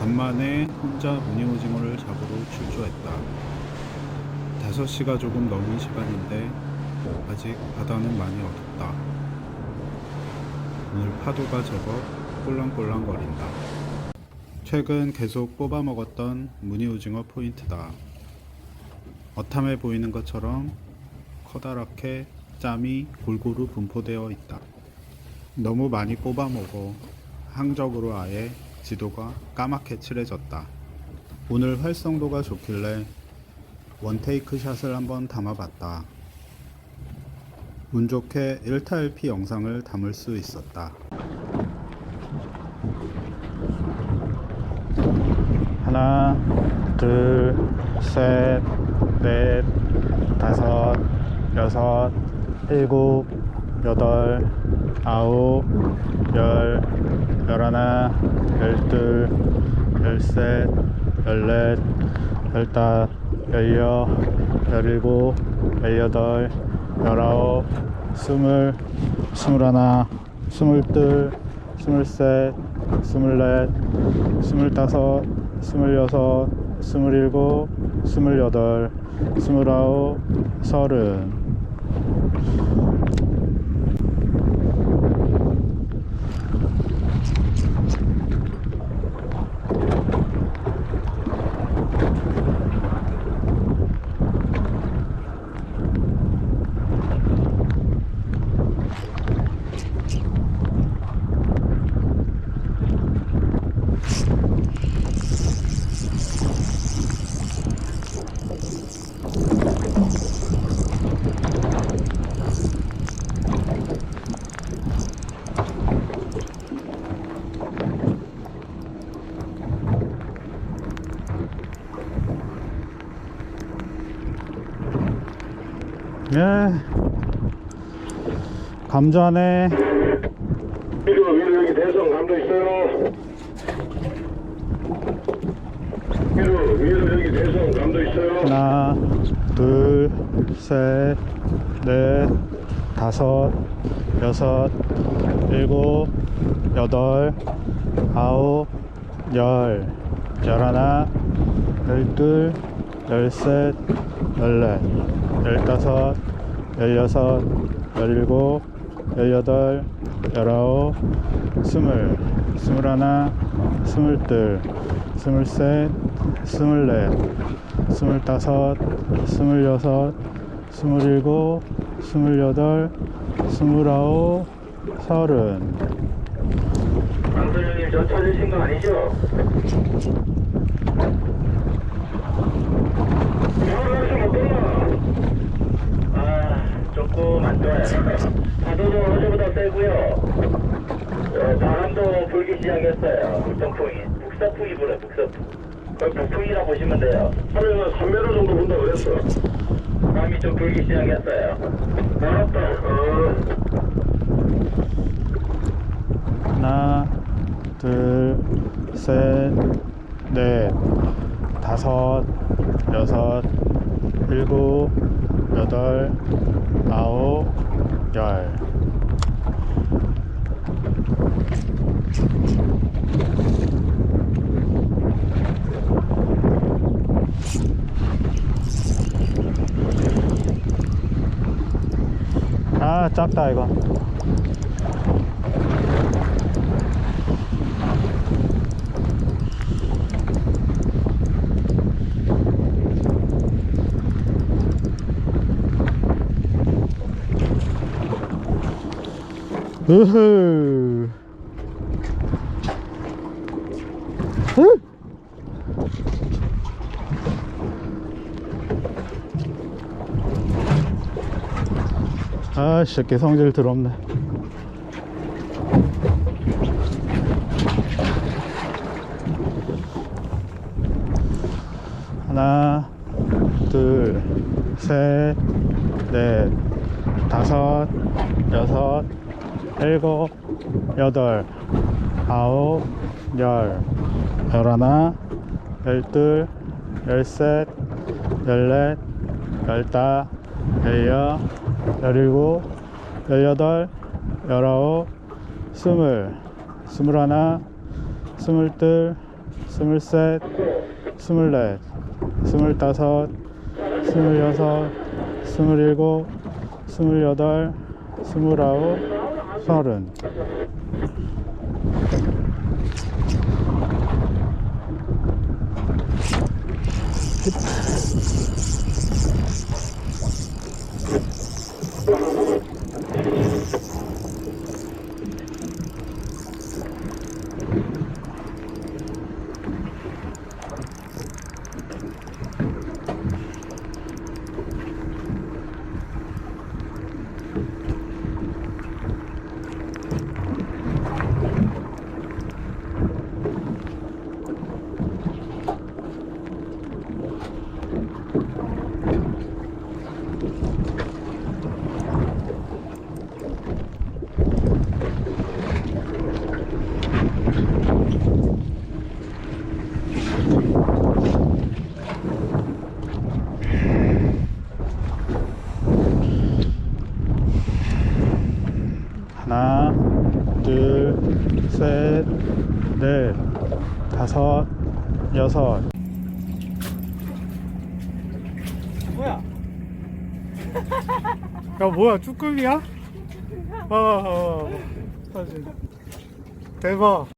간만에 혼자 무늬오징어를 잡으러 출조했다. 5시가 조금 넘은 시간인데 아직 바다는 많이 어둡다. 오늘 파도가 제법 꼴랑꼴랑거린다. 최근 계속 뽑아 먹었던 무늬오징어 포인트다. 어탐해 보이는 것처럼 커다랗게 짬이 골고루 분포되어 있다. 너무 많이 뽑아 먹어 항적으로 아예 지도가 까맣게 칠해졌다. 오늘 활성도가 좋길래 원테이크 샷을 한번 담아봤다. 운 좋게 1타 1피 영상을 담을 수 있었다. 하나, 둘, 셋, 넷, 다섯, 여섯, 일곱, 여덟, 아홉, 열, 열하나, 열둘, 열셋, 열넷, 열다, 열여, 열일곱, 열여덟, 열아홉, 스물, 스물하나, 스물둘, 스물셋, 스물넷, 스물다섯, 스물여섯, 스물일곱, 스물여덟, 스물아홉, 서른. 예. 감자네. 위로 위로 여기 대성 감도 있어요. 위로 위로 여기 대성 감도 있어요. 하나, 둘, 셋, 넷, 다섯, 여섯, 일곱, 여덟, 아홉, 열, 열하나, 열둘, 열셋, 열넷, 열다섯, 열여섯, 열일곱, 열여덟, 열아홉, 스물, 스물하나, 스물둘, 스물셋, 스물넷, 스물다섯, 스물여섯, 스물일곱, 스물여덟, 스물아홉, 서른. 강선영님 저 찾으신 거 아니죠? 이거는 어떠나? 아 조금 안 좋아요. 파도도 어제보다 세고요. 어, 바람도 불기 시작했어요. 북동풍이. 북서풍이 불어요. 북서풍. 거의 북풍이라 보시면 돼요. 하루에는 3m 정도 분다고 그랬어. 바람이 좀 불기 시작했어요. 알았다. 어. 하나, 둘, 셋, 넷, 다섯, 여섯, 일곱, 여덟, 아홉, 열. 아, 작다, 이거. 으흐. 으. 아, 씨, 새끼 성질 더럽네. 하나, 둘, 셋, 넷, 다섯, 여섯, 일곱, 여덟, 아홉, 열, 열하나, 열둘, 열셋, 열넷, 열다, 열여, 열일곱, 열여덟, 열아홉, 스물, 스물하나, 스물둘, 스물셋, 스물넷, 스물다섯, 스물여섯, 스물일곱, 스물여덟, 스물아홉, 서른. 하나, 둘, 셋, 넷, 다섯, 여섯. 뭐야? 야 뭐야 쭈꾸미야? 어, 어, 어. 사진. 대박.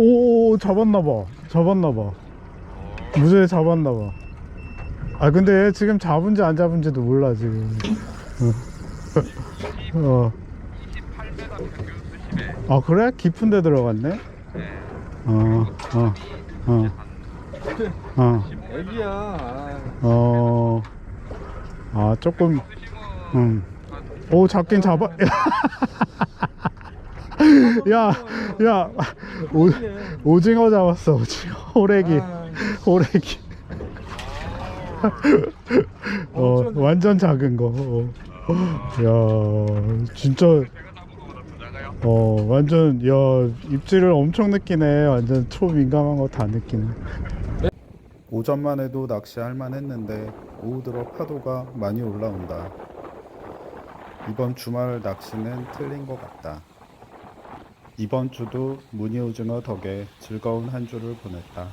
오 잡았나봐. 잡았나봐. 무죄 잡았나봐. 아 근데 지금 잡은지 안 잡은지도 몰라 지금. 어. 어. 아 그래? 깊은 데 들어갔네? 어, 어, 어, 어, 애기야. 아, 어, 아 조금, 음, 오 잡긴 잡아. 야, 야, 오, 오징어 잡았어, 오징어, 호래기, 아, 호래기. 어, 완전 작은 거. 어. 야, 진짜. 어, 완전, 야, 입질을 엄청 느끼네. 완전 초민감한 거 다 느끼네. 오전만 해도 낚시할 만 했는데, 오후 들어 파도가 많이 올라온다. 이번 주말 낚시는 틀린 것 같다. 이번 주도 무늬 오징어 덕에 즐거운 한 주를 보냈다.